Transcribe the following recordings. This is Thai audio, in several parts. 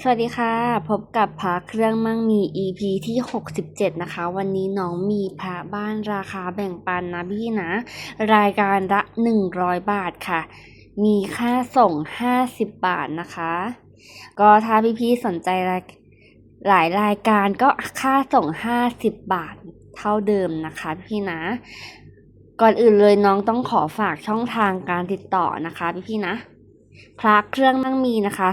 สวัสดีค่ะ พบกับพระเครื่องมั่งมี EP ที่ 67 นะคะ วันนี้น้องมีพระบ้านราคาแบ่งปันนะพี่นะ รายการละ 100 บาทค่ะ มีค่าส่ง 50 บาทนะคะ ก็ถ้าพี่ๆสนใจหลายรายการก็ค่าส่ง 50 บาทเท่าเดิมนะคะพี่นะ ก่อนอื่นเลยน้องต้องขอฝากช่องทางการติดต่อนะคะพี่ๆนะ พระเครื่องนั่งมีนะคะ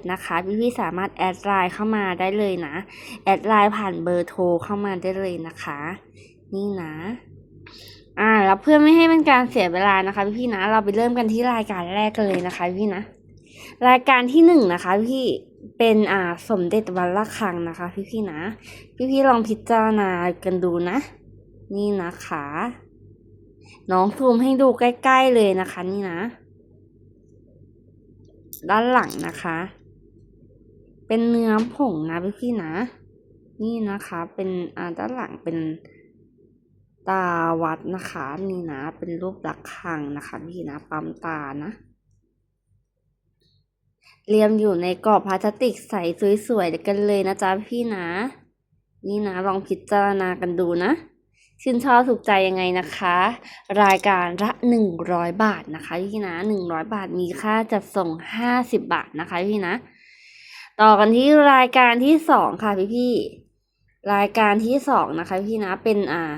0829798837 นะคะพี่ๆสามารถแอดไลน์เข้ามาได้เลยนะ แอดไลน์ผ่านเบอร์โทรเข้ามาได้เลยนะคะ นี่นะ อ่า แล้วเพื่อไม่ให้เป็นการเสียเวลานะคะ พี่ๆนะ เราไปเริ่มกันที่รายการแรกกันเลยนะคะ พี่นะ รายการที่หนึ่งนะคะ พี่เป็นอ่าสมเด็จวันละคังนะคะ พี่ๆนะ พี่ๆลองพิจารณากันดูนะ นี่นะคะ น้องซูมให้ดูใกล้ ๆเลยนะคะนี่นะ ด้านหลังนะคะ เป็นเนื้อผงนะพี่ๆนะ นี่นะคะ เป็นอ่าด้านหลังเป็นตาวัดนะคะ นี่นะ เป็นรูประฆังนะคะ พี่นะปั๊มตานะเรียมอยู่ในกรอบพลาสติกใสสวยๆกันเลยนะจ๊ะพี่นะ นี่นะลองพิจารณากันดูนะ ชื่นชอบถูกใจยังไงนะคะ รายการละหนึ่งร้อยบาทนะคะพี่นะหนึ่งร้อยบาทมีค่าจัดส่งห้าสิบบาทนะคะพี่นะ ต่อกันที่รายการที่สองค่ะพี่พี่รายการที่สองนะคะพี่นะเป็นอ่า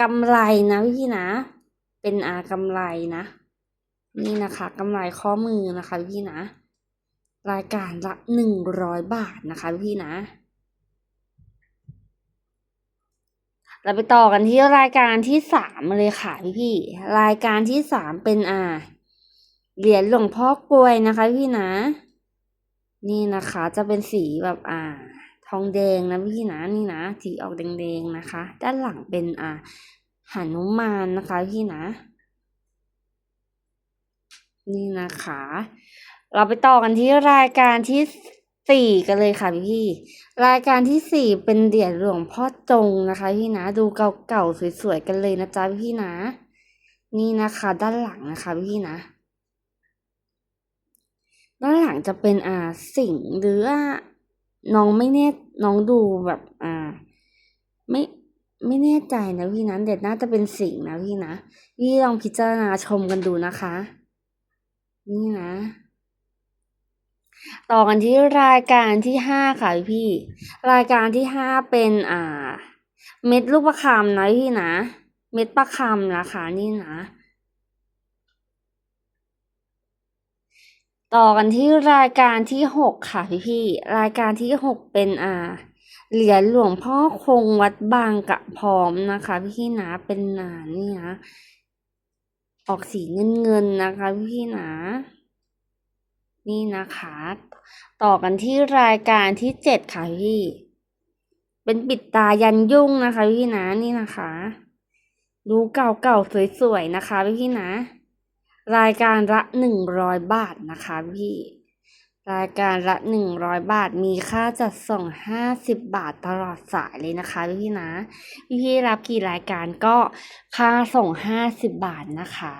กำไรนะพี่พี่นะ เป็นอ่ากำไรนะ นี่นะคะกำไรข้อมือนะคะพี่นะ รายการละหนึ่งร้อยบาทนะคะพี่นะ เราไปต่อกันที่รายการที่สามเลยค่ะพี่พี่ๆรายการที่สามเป็นอ่าเหรียญหลวงพ่อกลวยนะคะพี่นะ นี่นะคะ จะเป็นสีแบบอ่า ทองแดงนะพี่นะนี่นะสีออกแดงๆนะคะ ด้านหลังเป็นอ่าหานุมานนะคะพี่นะ นี่นะคะ เราไปต่อกันที่รายการที่ สี่กันเลยค่ะพี่พี่ รายการที่สี่เป็นเหรียญหลวงพ่อจงนะคะ พี่นะ ดูเก่าๆสวยๆกันเลยนะจ๊ะพี่นะ นี่นะคะ ด้านหลังนะคะพี่นะ ด้านหลังจะเป็นอ่าสิงห์หรือว่าน้องไม่แน่น้องดูแบบอ่า ไม่ไม่แน่ใจนะพี่นะเด็ดน่าจะเป็นสิงห์นะพี่นะพี่ลองพิจารณาชมกันดูนะคะ นี่นะ ต่อกันที่รายการที่ห้าค่ะพี่ รายการที่ห้าเป็นอ่า เม็ดลูกประคำนะพี่นะ เม็ดประคำนะคะนี่นะ ต่อกันที่รายการที่หกค่ะพี่พี่รายการที่หกเป็นอ่า เหรียญหลวงพ่อคงวัดบางกะพร้อมนะคะ พี่พี่นะเป็นหนานี่นะออกสีเงินเงินๆนะคะ พี่พี่นะ นี่นะคะ ต่อกันที่รายการที่เจ็ดค่ะพี่ เป็นปิดตายันยุ่งนะคะพี่นะนี่นะคะ ดูเก่าๆสวยๆนะคะพี่นะ รายการละหนึ่งร้อยบาทนะคะพี่ รายการละหนึ่งร้อยบาทมีค่าจัดส่งห้าสิบบาทตลอดสายเลยนะคะพี่นะ พี่รับกี่รายการก็ค่าส่งห้าสิบบาทนะคะ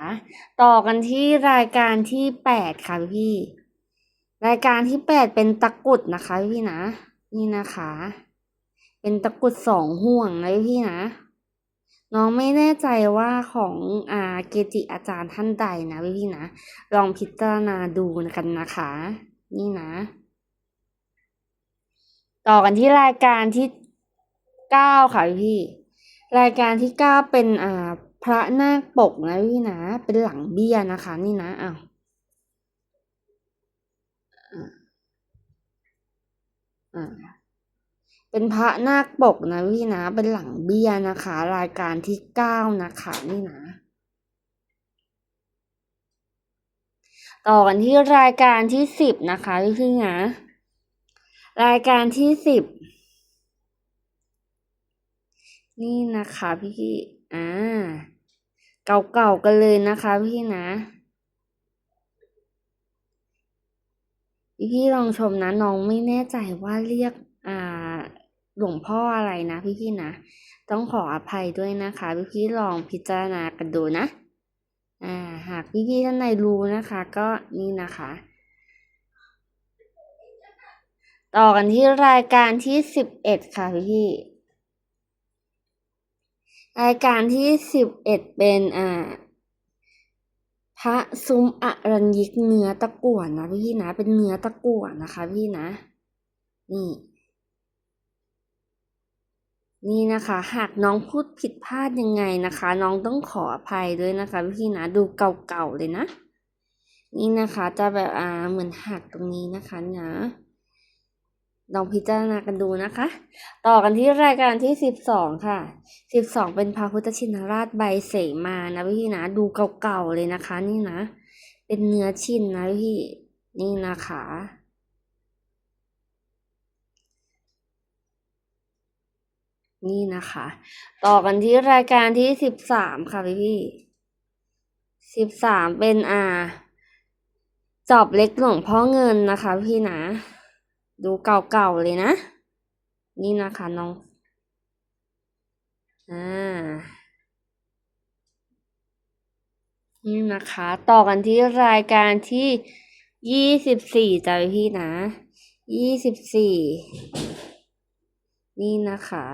ต่อกันที่รายการที่แปดค่ะพี่ รายการที่แปดเป็นตะกุดนะคะพี่นะ นี่นะคะ เป็นตะกุดสองห่วงนะพี่นะ น้องไม่แน่ใจว่าของอ่าเกจิอาจารย์ท่านใดนะพี่นะ ลองพิจารณาดูกันนะคะ นี่นะ ต่อกันที่รายการที่เก้าค่ะพี่ รายการที่เก้าเป็นอ่าพระนาคปกนะพี่นะ เป็นหลังเบี้ยนะคะ นี่นะอ้าวอ่าอ่า เป็นพระนาคปกนะพี่นะ เป็นหลังเบี้ยนะคะ รายการที่เก้านะคะนี่นะ ต่อกันที่รายการที่สิบนะคะพี่ๆนะ รายการที่สิบนี่นะคะพี่พี่ๆอ่าเก่าๆกันเลยนะคะพี่นะ พี่ๆลองชมนะน้องไม่แน่ใจว่าเรียกอ่าหลวงพ่ออะไรนะพี่พี่ๆนะ ต้องขออภัยด้วยนะคะ พี่พี่ๆลองพิจารณากันดูนะอ่าหากพี่พี่ๆท่านใดรู้นะคะ ก็นี่นะคะ ต่อกันที่รายการที่สิบเอ็ดค่ะพี่รายการที่สิบเอ็ดเป็นอ่า พระซุ้มอรัญยิกเนื้อตะกั่วนะพี่นะ เป็นเนื้อตะกั่วนะคะ พี่นะ นี่ นี่นะคะ หากน้องพูดผิดพลาดยังไงนะคะ น้องต้องขออภัยด้วยนะคะ พี่นะดูเก่าๆเลยนะ นี่นะคะ จะแบบอ่าเหมือนหักตรงนี้นะคะนะ ลองพิจารณากันดูนะคะ ต่อกันที่รายการที่สิบสองค่ะสิบสองเป็นพระพุทธชินราชใบเสมานะพี่นะดูเก่าๆเลยนะคะ นี่นะ เป็นเนื้อชินนะพี่นี่นะคะนี่นะคะ ต่อกันที่รายการที่สิบสามค่ะพี่พี่สิบสามเป็นอ่าจอบเล็กหลวงพ่อเงินนะคะพี่นะ ดูเก่าๆเลยนะ นี่นะคะน้องอ่านี่นะคะ ต่อกันที่รายการที่ยี่สิบสี่จ้ะพี่นะยี่สิบสี่นี่นะคะ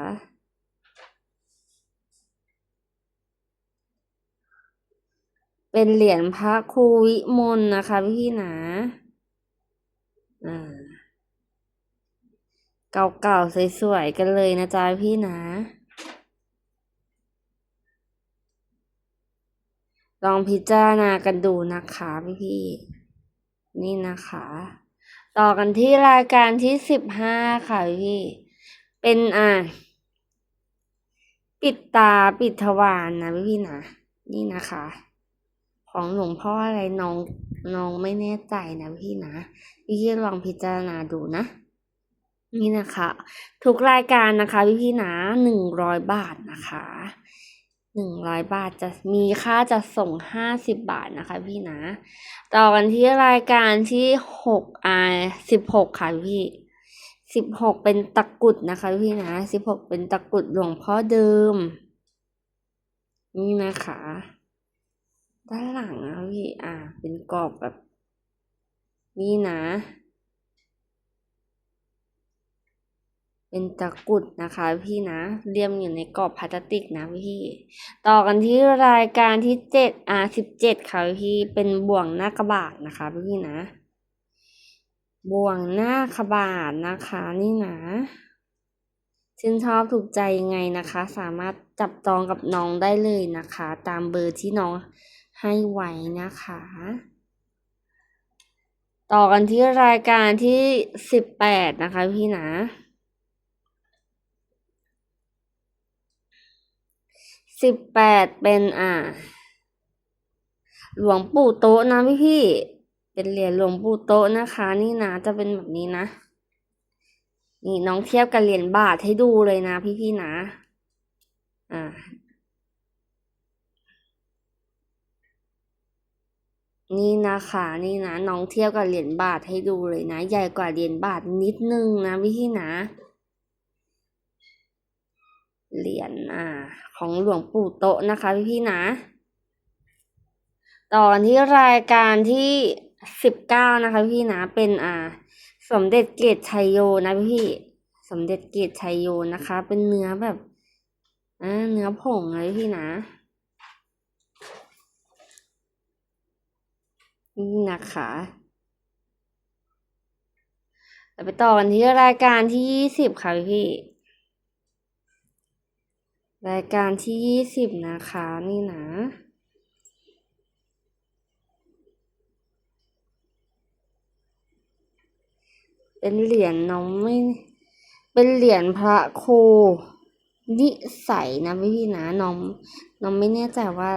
เป็นเหรียญพระครูวิมลนะคะพี่นะอ่า เก่าๆสวยๆกันเลยนะจ๊ะพี่นะ ลองพิจารณากันดูนะคะพี่ๆนี่นะคะ ต่อกันที่รายการที่สิบห้าค่ะพี่ เป็นอ่า ปิดตาปิดทวารนะพี่ๆนะ นี่นะคะของหลวงพ่ออะไรน้องน้องไม่แน่ใจนะพี่นะ พี่ลองพิจารณาดูนะ นี่นะคะ ทุกรายการนะคะพี่พี่ๆนะหนึ่งร้อยบาทนะคะหนึ่งร้อยบาทจะมีค่าจะส่งห้าสิบบาทนะคะพี่นะ ต่อกันที่รายการที่หกอ่าสิบหกค่ะพี่สิบหกเป็นตะกรุดนะคะพี่นะสิบหกเป็นตะกรุดหลวงพ่อเดิม นี่นะคะ ด้านหลังนะพี่อ่า เป็นกรอบแบบ นี่นะ เป็นตะกุดนะคะพี่นะเรียมอยู่ในกรอบพลาสติกนะพี่ ต่อกันที่รายการที่เจ็ดอ่าสิบเจ็ดค่ะพี่เป็นบ่วงหน้ากระบาดนะคะพี่นะ บ่วงหน้ากระบาดนะคะนี่นะชื่นชอบถูกใจยังไงนะคะ สามารถจับจองกับน้องได้เลยนะคะ ตามเบอร์ที่น้องให้ไว้นะคะ ต่อกันที่รายการที่สิบแปดนะคะพี่นะ สิบแปดเป็นอ่า หลวงปู่โต๊ะนะพี่พี่ เป็นเหรียญหลวงปู่โต๊ะนะคะ นี่นะจะเป็นแบบนี้นะ นี่น้องเทียบกับเหรียญบาทให้ดูเลยนะพี่พี่นะ อ่านี่นะคะนี่นะน้องเทียบกับเหรียญบาทให้ดูเลยนะ ใหญ่กว่าเหรียญบาทนิดนึงนะพี่พี่นะ เหรียญอ่า ของหลวงปู่โตะนะคะพี่พี่นะ ต่อนที่รายการที่สิบเก้านะคะพี่นะเป็นอ่า สมเด็จเกตชัยโยนะพี่สมเด็จเกตชัยโยนะคะ เป็นเนื้อแบบอ่าเนื้อผงนะพี่นะนี่นะคะเราไปต่อกันที่รายการที่ยี่สิบค่ะพี่ รายการที่ยี่สิบนะคะนี่นะเป็นเหรียญน้องไม่ เป็นเหรียญพระครูนิสัยนะพี่นะน้องน้องไม่แน่ใจว่า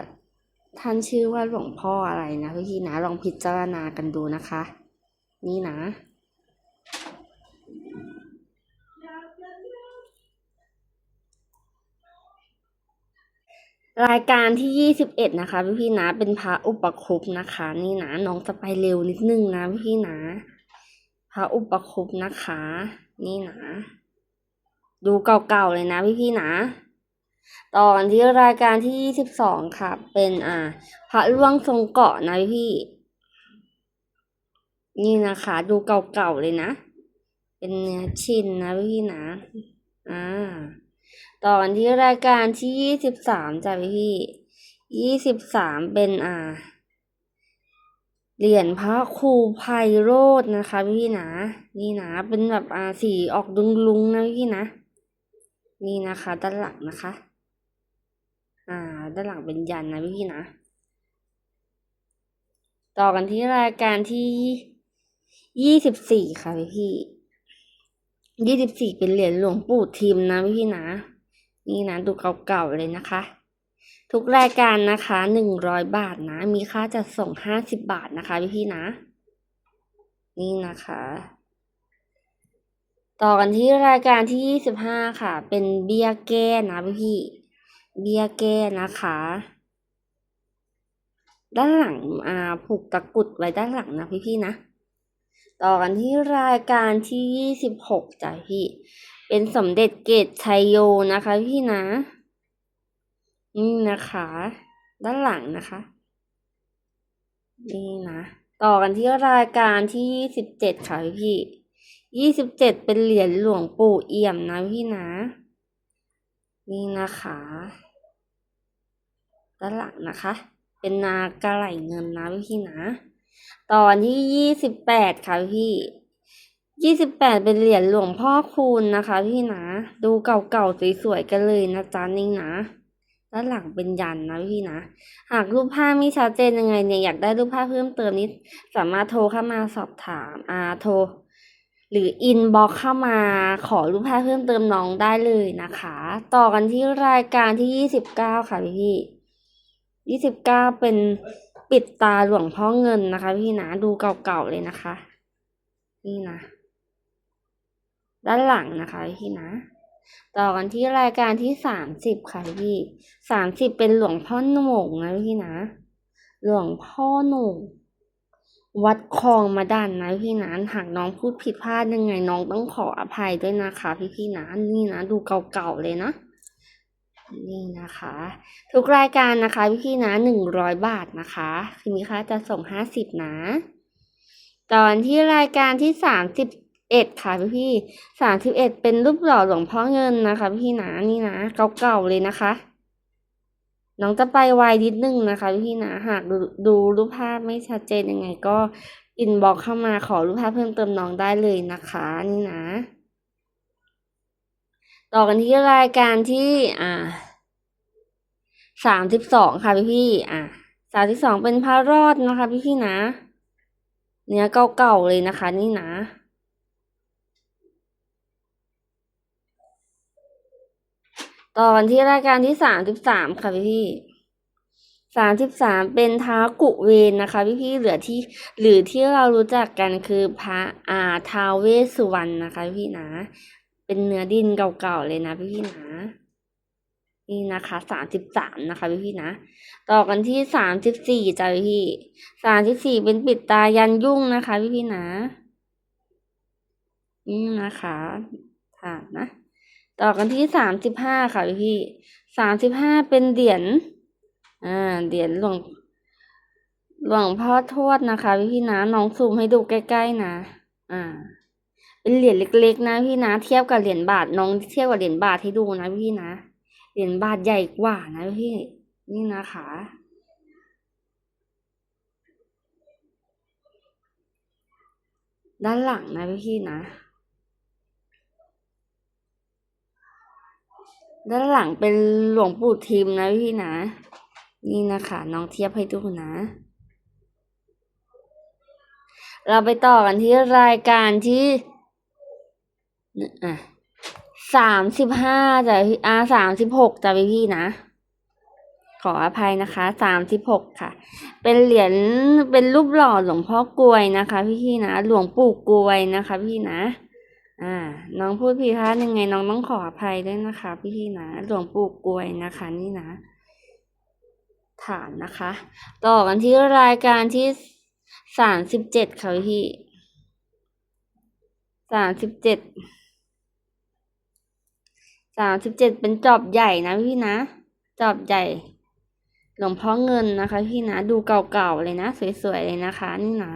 ท่านชื่อว่าหลวงพ่ออะไรนะพี่นะลองพิจารณากันดูนะคะ นี่นะ รายการที่ยี่สิบเอ็ดนะคะพี่พี่นะเป็นพระอุปคุปนะคะ นี่นะน้องจะไปเร็วนิดนึงนะพี่พี่นะพระอุปคุปนะคะ นี่นะ ดูเก่าๆเลยนะพี่พี่นะ ต่อกันที่รายการที่ยี่สิบสองค่ะ เป็นอ่า พระล่วงทรงเกาะนะพี่พี่ นี่นะคะ ดูเก่าๆเลยนะ เป็นเนื้อชิ้นนะพี่ๆนะ อ่า ต่อกันที่รายการที่ยี่สิบสามจ้ะพี่ๆยี่สิบสามเป็นอ่าเหรียญพระครูไพโรจนนะคะพี่ๆนะนี่นะเป็นแบบอ่าสีออกดุงลุงนะพี่นะ นี่นะคะด้านหลังนะคะ อ่า ด้านหลังเป็นยันนะพี่ๆนะ ต่อกันที่รายการที่ยี่สิบสี่ค่ะพี่ๆยี่สิบสี่เป็นเหรียญหลวงปู่ทิมนะพี่ๆนะ นี่นะดูเก่าๆเลยนะคะ ทุกรายการนะคะหนึ่งร้อยบาทนะ มีค่าจัดส่งห้าสิบบาทนะคะพี่ๆนะ นี่นะคะ ต่อกันที่รายการที่ยี่สิบห้าค่ะ เป็นเบียแก้นะพี่ๆเบียแก้นะคะ ด้านหลังอ่าผูกตะกุดไว้ด้านหลังนะพี่ๆนะต่อกันที่รายการที่ยี่สิบหกจ้ะพี่ เป็นสมเด็จเกตชัยโยนะคะพี่นะ นี่นะคะ ด้านหลังนะคะ นี่นะ ต่อกันที่รายการที่ยี่สิบเจ็ดค่ะพี่ยี่สิบเจ็ดเป็นเหรียญหลวงปู่เอี่ยมนะพี่นะ นี่นะคะ ด้านหลังนะคะ เป็นนากระไหลเงินนะพี่นะ ตอนที่ยี่สิบแปดค่ะพี่ ยี่สิบแปดเป็นเหรียญหลวงพ่อคูณนะคะ พี่นะ ดูเก่าๆสวยๆกันเลยนะจ๊ะนี่นะด้านหลังเป็นยันนะพี่นะ หากรูปภาพไม่ชัดเจนยังไงเนี่ยอยากได้รูปภาพเพิ่มเติมนี้สามารถโทรเข้ามาสอบถามอ่าโทร หรืออินบ็อกเข้ามาขอรูปภาพเพิ่มเติมน้องได้เลยนะคะ ต่อกันที่รายการที่ยี่สิบเก้าค่ะพี่พี่ยี่สิบเก้าเป็นปิดตาหลวงพ่อเงินนะคะ พี่นะดูเก่าๆเลยนะคะ นี่นะ ด้านหลังนะคะพี่นะ ต่อกันที่รายการที่สามสิบค่ะพี่สามสิบเป็นหลวงพ่อหนุ่งนะพี่นะ หลวงพ่อหนุ่งวัดคลองมาดันนะพี่นะหากน้องพูดผิดพลาดยังไงน้องต้องขออภัยด้วยนะคะ พี่พี่ๆนะนี่นะดูเก่าๆเลยนะนี่นะคะ ทุกรายการนะคะ พี่พี่นะหนึ่งร้อยบาทนะคะคือมีค่าจะส่งห้าสิบนะ ตอนที่รายการที่สามสิบ เอ็ดค่ะพี่พี่สามสิบเอ็ดเป็นรูปหล่อหลวงพ่อเงินนะคะพี่นะนี่นะเก่าๆเลยนะคะ น้องจะไปไวนิดนึงนะคะพี่นะหากดูดูรูปภาพไม่ชัดเจนยังไงก็อินบอกเข้ามาขอรูปภาพเพิ่มเติมน้องได้เลยนะคะ นี่นะ ต่อกันที่รายการที่อ่าสามสิบสองค่ะพี่พี่อ่าสามสิบสองเป็นพระรอดนะคะพี่พี่นะ เนื้อเก่าๆเลยนะคะ นี่นะ ต่อกันที่รายการที่สามสิบสามค่ะพี่พี่สามสิบสามเป็นท้ากุเวนนะคะ พี่พี่เหลือที่หรือที่เรารู้จักกันคือพระอาท้าวเวสุวรรณนะคะ พี่นะ เป็นเนื้อดินเก่าๆเลยนะ พี่พี่นะนี่นะคะสามสิบสามนะคะพี่พี่นะ ต่อกันที่สามสิบสี่จ้ะพี่พี่สามสิบสี่เป็นปิดตายันยุ่งนะคะ พี่พี่นะ นี่นะคะค่ะนะ ต่อกันที่สามสิบห้าค่ะพี่สามสิบห้าเป็นเหรียญอ่าเหรียญหลวงหลวงพ่อทวดนะคะ พี่พี่นะน้องซูมให้ดูใกล้ๆนะ อ่า เป็นเหรียญเล็กๆ นะพี่นะเทียบกับเหรียญบาทน้องเทียบกับเหรียญบาทให้ดูนะพี่นะเหรียญบาทใหญ่กว่านะพี่นี่นะคะด้านหลังนะพี่นะ ด้านหลังเป็นหลวงปู่ทิมนะพี่นะ นี่นะคะน้องเทียบให้ดูนะ เราไปต่อกันที่รายการที่อะสามสิบห้าจ้ะพี่อ่าสามสิบหกจ้ะพี่พี่นะ ขออภัยนะคะสามสิบหกค่ะ เป็นเหรียญเป็นรูปหล่อหลวงพ่อกลวยนะคะ พี่พี่นะ หลวงปู่กลวยนะคะ พี่นะ อ่า น้องพูดผิดพลาดยังไง น้องต้องขออภัยด้วยนะคะ พี่พี่ๆนะหลวงปู่กวยนะคะ นี่นะ ฐานนะคะ ต่อกันที่รายการที่สามสิบเจ็ดค่ะพี่สามสิบเจ็ดสามสิบเจ็ดเป็นจอบใหญ่นะพี่นะ จอบใหญ่ หลวงพ่อเงินนะคะ พี่นะ ดูเก่าๆเลยนะ สวยๆเลยนะคะ นี่นะ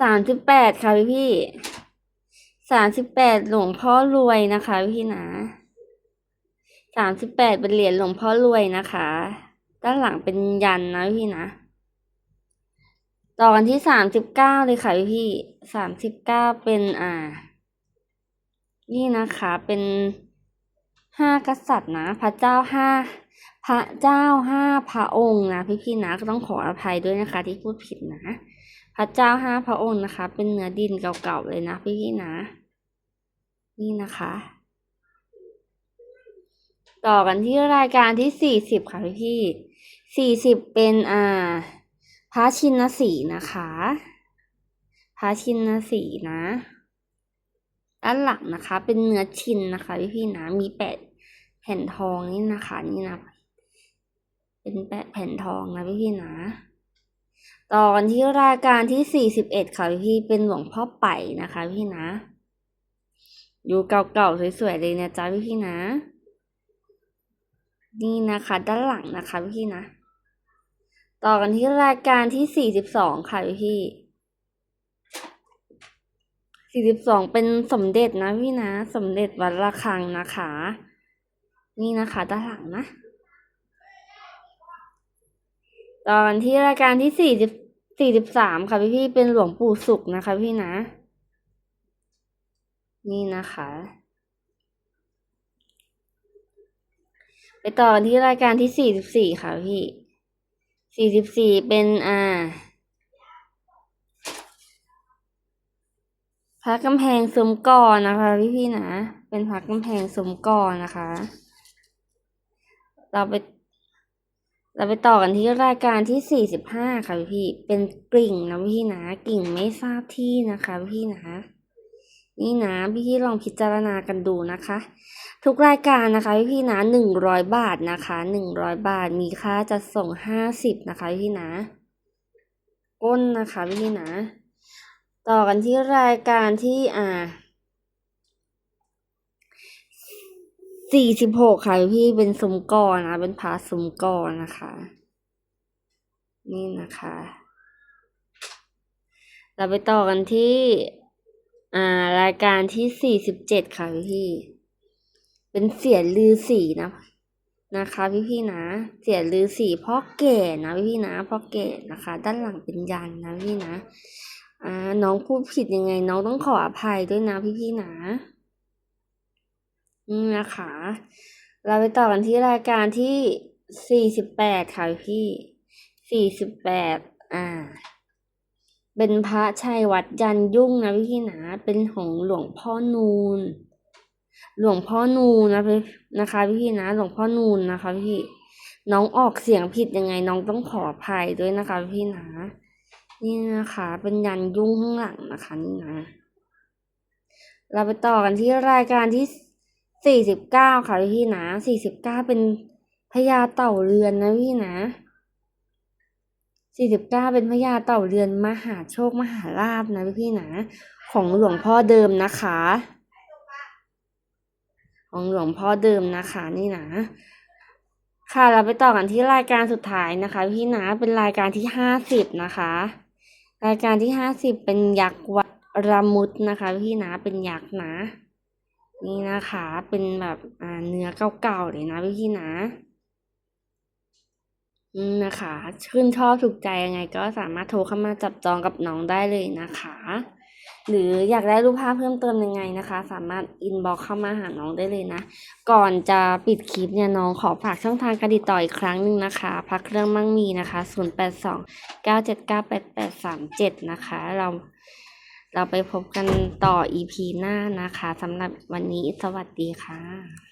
สามสิบแปดค่ะพี่พี่สามสิบแปดหลวงพ่อรวยนะคะพี่พี่นะสามสิบแปดเป็นเหรียญหลวงพ่อรวยนะคะ ด้านหลังเป็นยันนะพี่พี่นะต่อกันที่สามสิบเก้าเลยค่ะพี่พี่สามสิบเก้าเป็นอ่า นี่นะคะเป็นห้ากษัตริย์นะ พระเจ้าห้าพระเจ้าห้าพระองค์นะพี่พี่นะก็ต้องขออภัยด้วยนะคะ ที่พูดผิดนะ ระเจ้าห้าพระองค์นะคะ เป็นเนื้อดินเก่าๆเลยนะพี่พี่ๆนะ นี่นะคะ ต่อกันที่รายการที่สี่สิบค่ะพี่พี่สี่สิบเป็นอ่าพระชินสีนะคะพระชินสีนะด้านหลังนะคะ เป็นเนื้อชินนะคะพี่พี่ๆนะมีแปดแผ่นทองนี่นะคะ นี่นะ เป็นแปดแผ่นทองนะพี่พี่ๆนะ ตอนที่รายการที่สี่สิบเอ็ดค่ะพี่เป็นหลวงพ่อไปนะคะพี่นะ อยู่เก่าๆสวยๆเลยนะจ๊ะพี่พี่นะ นี่นะคะ ด้านหลังนะคะพี่นะ ต่อกันที่รายการที่สี่สิบสองค่ะพี่พี่สี่สิบสองเป็นสมเด็จนะพี่นะ สมเด็จวัดระฆังนะคะ นี่นะคะด้านหลังนะ ตอนที่รายการที่สี่สิบ สี่สิบสามค่ะพี่พี่เป็นหลวงปู่สุขนะคะพี่นะ นี่นะคะ ไปต่อกันที่รายการที่สี่สิบสี่ค่ะพี่สี่สิบสี่เป็นอ่าพระกำแพงสมกอนะคะ พี่พี่นะ เป็นพระกำแพงสมกอนะคะ เราไป เราไปต่อกันที่รายการที่สี่สิบห้าค่ะพี่ เป็นกลิ่งนะพี่นะ กลิ่งไม่ทราบที่นะคะพี่นะ นี่นะพี่ลองพิจารณากันดูนะคะ ทุกรายการนะคะพี่นะหนึ่งร้อยบาทนะคะหนึ่งร้อยบาทมีค่าจะส่งห้าสิบนะคะพี่นะ ก้นนะคะพี่นะ ต่อกันที่รายการที่อ่า สี่สิบหกค่ะพี่เป็นสมกรนะ เป็นพาสมกรนะคะ นี่นะคะ เราไปต่อกันที่ อ่า รายการที่สี่สิบเจ็ดค่ะพี่ เป็นเสียลือสีนะ นะคะพี่พี่นะ เสียลือสีพ่อแก่นะพี่พี่นะพ่อแก่นะคะ ด้านหลังเป็นยันนะพี่นะ อ่า น้องพูดผิดยังไง น้องต้องขออภัยด้วยนะพี่พี่นะ นี่นะคะ เราไปต่อกันที่รายการที่สี่สิบแปดค่ะพี่สี่สิบแปดอ่า เป็นพระชัยวัดยันยุ่งนะพี่นะเป็นของหลวงพ่อนูน หลวงพ่อนูนนะพี่นะคะพี่นะ หลวงพ่อนูนนะคะพี่ น้องออกเสียงผิดยังไงน้องต้องขออภัยด้วยนะคะพี่นะ นี่นะคะ เป็นยันยุ่งข้างหลังนะคะนี่นะ เราไปต่อกันที่รายการที่ สี่สิบเก้าค่ะพี่นะสี่สิบเก้าเป็นพญาเต่าเรือนนะพี่นะสี่สิบเก้าเป็นพญาเต่าเรือนมหาโชคมหาลาภนะพี่นะของหลวงพ่อเดิมนะคะ ของหลวงพ่อเดิมนะคะนี่นะค่ะเราไปต่อกันที่รายการสุดท้ายนะคะ พี่นะเป็นรายการที่ห้าสิบนะคะ รายการที่ห้าสิบเป็นยักษ์วัดระมุดนะคะ พี่นะเป็นยักษ์นะ นี่นะคะเป็นแบบอ่าเนื้อเก่าๆเลยนะพี่นะอืมนะคะชื่นชอบถูกใจยังไงก็สามารถโทรเข้ามาจับจองกับน้องได้เลยนะคะ หรืออยากได้รูปภาพเพิ่มเติมยังไงนะคะ สามารถอินบ็อกเข้ามาหาน้องได้เลยนะ ก่อนจะปิดคลิปเนี่ยน้องขอฝากช่องทางการติดต่ออีกครั้งหนึ่งนะคะพักเรื่องมั่งมีนะคะ 0 8 2 9 7 9 8 8 3 7 นะคะ เรา เราไปพบกันต่อ EP หน้านะคะสำหรับวันนี้สวัสดีค่ะ